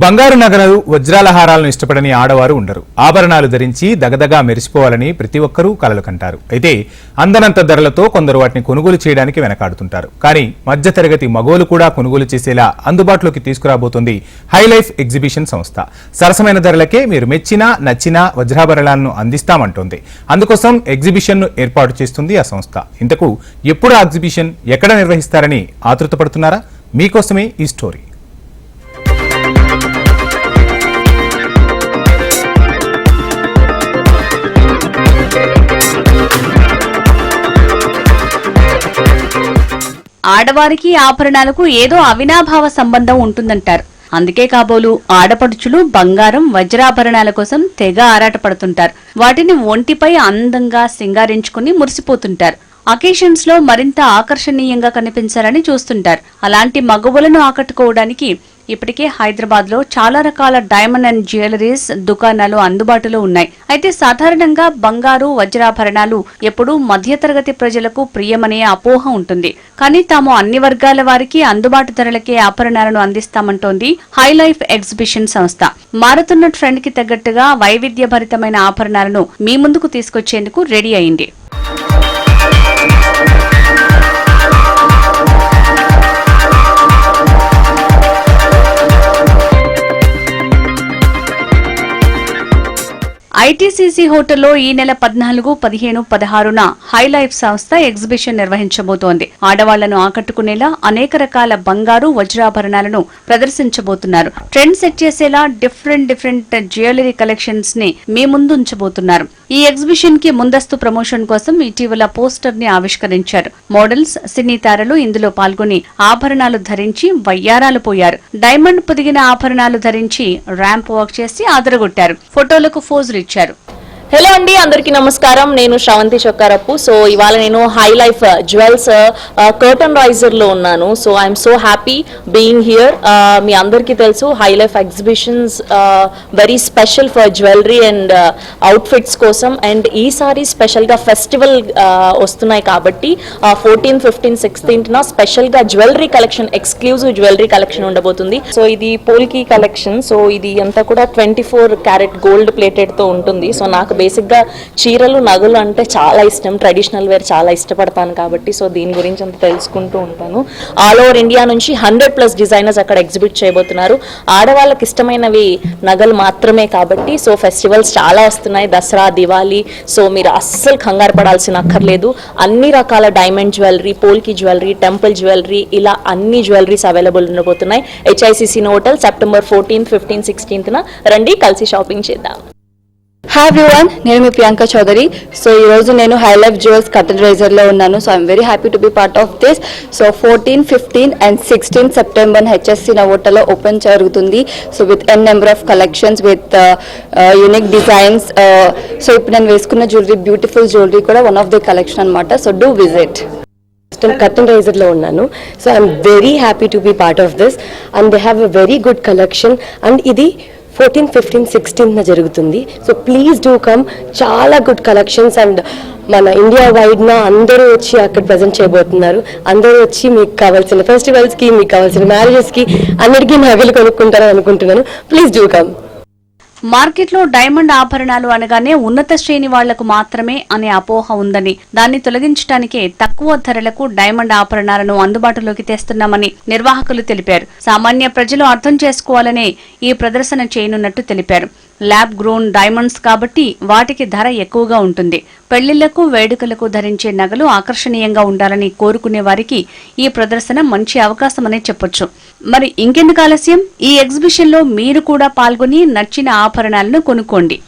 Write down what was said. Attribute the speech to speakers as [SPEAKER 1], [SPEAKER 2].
[SPEAKER 1] బంగారు నగలు వజ్రాల హారాలను ఇష్టపడని ఆడవారు ఉండరు. ఆభరణాలు ధరించి దగదగా మెరిసిపోవాలని ప్రతి ఒక్కరూ కలలు కంటారు. అయితే అందనంత ధరలతో కొందరు వాటిని కొనుగోలు చేయడానికి వెనకాడుతుంటారు. కానీ మధ్యతరగతి మగోలు కూడా కొనుగోలు చేసేలా అందుబాటులోకి తీసుకురాబోతుంది హైలైఫ్ ఎగ్జిబిషన్ సంస్థ. సరసమైన ధరలకే మీరు మెచ్చిన నచ్చిన వజ్రాభరణాలను అందిస్తామంటోంది. అందుకోసం ఎగ్జిబిషన్ను ఏర్పాటు చేస్తుంది ఆ సంస్థ. ఇంతకు ఎప్పుడు ఆ ఎగ్జిబిషన్ ఎక్కడ నిర్వహిస్తారని ఆతృతపడుతున్నారా? మీకోసమే ఈ స్టోరీ.
[SPEAKER 2] ఆడవారికి ఆభరణాలకు ఏదో అవినాభావ సంబంధం ఉంటుందంటారు. అందుకే కాబోలు ఆడపడుచులు బంగారం వజ్రాభరణాల కోసం తెగ ఆరాటపడుతుంటారు. వాటిని ఒంటిపై అందంగా సింగారించుకుని మురిసిపోతుంటారు. అకేషన్స్లో మరింత ఆకర్షణీయంగా కనిపించాలని చూస్తుంటారు. అలాంటి మగవులను ఆకట్టుకోవడానికి ఇప్పటికే హైదరాబాద్లో చాలా రకాల డైమండ్ అండ్ జ్యువెలరీస్ దుకాణాలు అందుబాటులో ఉన్నాయి. అయితే సాధారణంగా బంగారు వజ్రాభరణాలు ఎప్పుడూ మధ్యతరగతి ప్రజలకు ప్రియమనే అపోహ ఉంటుంది. కానీ తాము అన్ని వర్గాల వారికి అందుబాటు ధరలకే ఆభరణాలను అందిస్తామంటోంది హైలైఫ్ ఎగ్జిబిషన్ సంస్థ. మారుతున్న ట్రెండ్కి తగ్గట్టుగా వైవిధ్యభరితమైన ఆభరణాలను మీ ముందుకు తీసుకొచ్చేందుకు రెడీ అయింది. ఐటీసీసీ హోటల్లో ఈ నెల పద్నాలుగు పదిహేను పదహారున హైలైఫ్ సంస్థ ఎగ్జిబిషన్ నిర్వహించబోతోంది. ఆడవాళ్ళను ఆకట్టుకునేలా అనేక రకాల బంగారు వజ్రాభరణాలను ప్రదర్శించబోతున్నారు. ట్రెండ్ సెట్ చేసేలా డిఫరెంట్ డిఫరెంట్ జ్యువెలరీ కలెక్షన్స్ని మీ ముందు ఉంచబోతున్నారు ఈ ఎగ్జిబిషన్కి ముందస్తు ప్రమోషన్ కోసం ఇటీవల పోస్టర్ని ఆవిష్కరించారు. మోడల్స్ సినీ తారలు ఇందులో పాల్గొని ఆభరణాలు ధరించి వయ్యారాలు పోయారు. డైమండ్ పొదిగిన ఆభరణాలు ధరించి ర్యాంప్ వాక్ చేసి ఆదరగొట్టారు. ఫోటోలకు ఫోజులు ఇచ్చారు
[SPEAKER 3] హలో అండి అందరికీ నమస్కారం. నేను శ్రవంతి చొక్కారప్పు. సో ఇవాళ నేను హై లైఫ్ జ్యువెల్స్ కర్టన్ రైజర్లో ఉన్నాను. So I'm so happy being here మీ అందరికీ తెలుసు high life exhibitions very special for jewellery and outfits కోసం. అండ్ ఈసారి స్పెషల్గా ఫెస్టివల్ వస్తున్నాయి కాబట్టి ఫోర్టీన్ ఫిఫ్టీన్ సిక్స్టీన్త్న స్పెషల్గా jewellery collection exclusive jewellery collection ఉండబోతుంది. సో ఇది పోల్కి కలెక్షన్ సో ఇది అంతా కూడా ట్వంటీ ఫోర్ క్యారెట్ గోల్డ్ ప్లేటెడ్తో ఉంటుంది. సో నాకు బేసిక్గా చీరలు నగలు అంటే చాలా ఇష్టం. ట్రెడిషనల్ వేర్ చాలా ఇష్టపడతాను కాబట్టి సో దీని గురించి అంత తెలుసుకుంటూ ఉంటాను. ఆల్ ఓవర్ ఇండియా నుంచి హండ్రెడ్ ప్లస్ డిజైనర్స్ అక్కడ ఎగ్జిబిట్ చేయబోతున్నారు. ఆడవాళ్ళకి ఇష్టమైనవి నగలు మాత్రమే కాబట్టి సో ఫెస్టివల్స్ చాలా వస్తున్నాయి. దసరా దివాళీ సో మీరు అస్సలు కంగారు పడాల్సిన అక్కర్లేదు. అన్ని రకాల diamond jewellery polki jewellery temple jewellery ఇలా అన్ని జ్యువెలరీస్ అవైలబుల్ ఉండబోతున్నాయి. HICC hotel September fourteenth fifteen సిక్స్టీన్త్న రండి కలిసి షాపింగ్ చేద్దాం.
[SPEAKER 4] హాయ్ ఎవ్రీవన్ నేను మీ ప్రియాంక చౌదరి. సో ఈ రోజు నేను హై లైఫ్ జ్యువెల్స్ కటన్ రైజర్లో ఉన్నాను. So I'm very happy to be part of this so fourteen fifteen and sixteen September HSC నవోటలో open జరుగుతుంది. So with N number of collections with unique designs so ఇప్పుడు నేను వేసుకున్న jewellery beautiful jewellery కూడా one of the collection అనమాట so do visit
[SPEAKER 5] curtain రైజర్లో ఉన్నాను. So I'm very happy to be part of this and they have a very good collection and ఇది fourteen fifteen సిక్స్టీన్త్న జరుగుతుంది. సో ప్లీజ్ డూ కమ్ చాలా good collections and మన India వైడ్న అందరూ వచ్చి అక్కడ ప్రజెంట్ చేయబోతున్నారు. అందరూ వచ్చి మీకు కావాల్సిన ఫెస్టివల్స్కి మీకు కావాల్సిన మ్యారేజెస్కి అందరికీ నగలు కొనుక్కుంటారని అనుకుంటున్నాను. ప్లీజ్ డూ కమ్
[SPEAKER 2] మార్కెట్లో డైమండ్ ఆభరణాలు అనగానే ఉన్నత శ్రేణి వాళ్ళకు మాత్రమే అనే అపోహ ఉందని. దాన్ని తొలగించడానికే తక్కువ ధరలకు డైమండ్ ఆభరణాలను అందుబాటులోకి తెస్తున్నామని నిర్వాహకులు తెలిపారు. సామాన్య ప్రజలు అర్థం చేసుకోవాలనే ఈ ప్రదర్శన చేయనున్నట్టు తెలిపారు. ల్యాబ్ గ్రోన్ డైమండ్స్ కాబట్టి వాటికి ధర ఎక్కువగా ఉంటుంది. పెళ్ళిళ్ళకు వేడుకలకు ధరించే నగలు ఆకర్షణీయంగా ఉండాలని కోరుకునే వారికి ఈ ప్రదర్శన మంచి అవకాశమనే చెప్పొచ్చు. మరి ఇంకెందుకు ఆలస్యం? ఈ ఎగ్జిబిషన్లో మీరు కూడా పాల్గొని నచ్చిన ఆభరణాలను కొనుక్కోండి.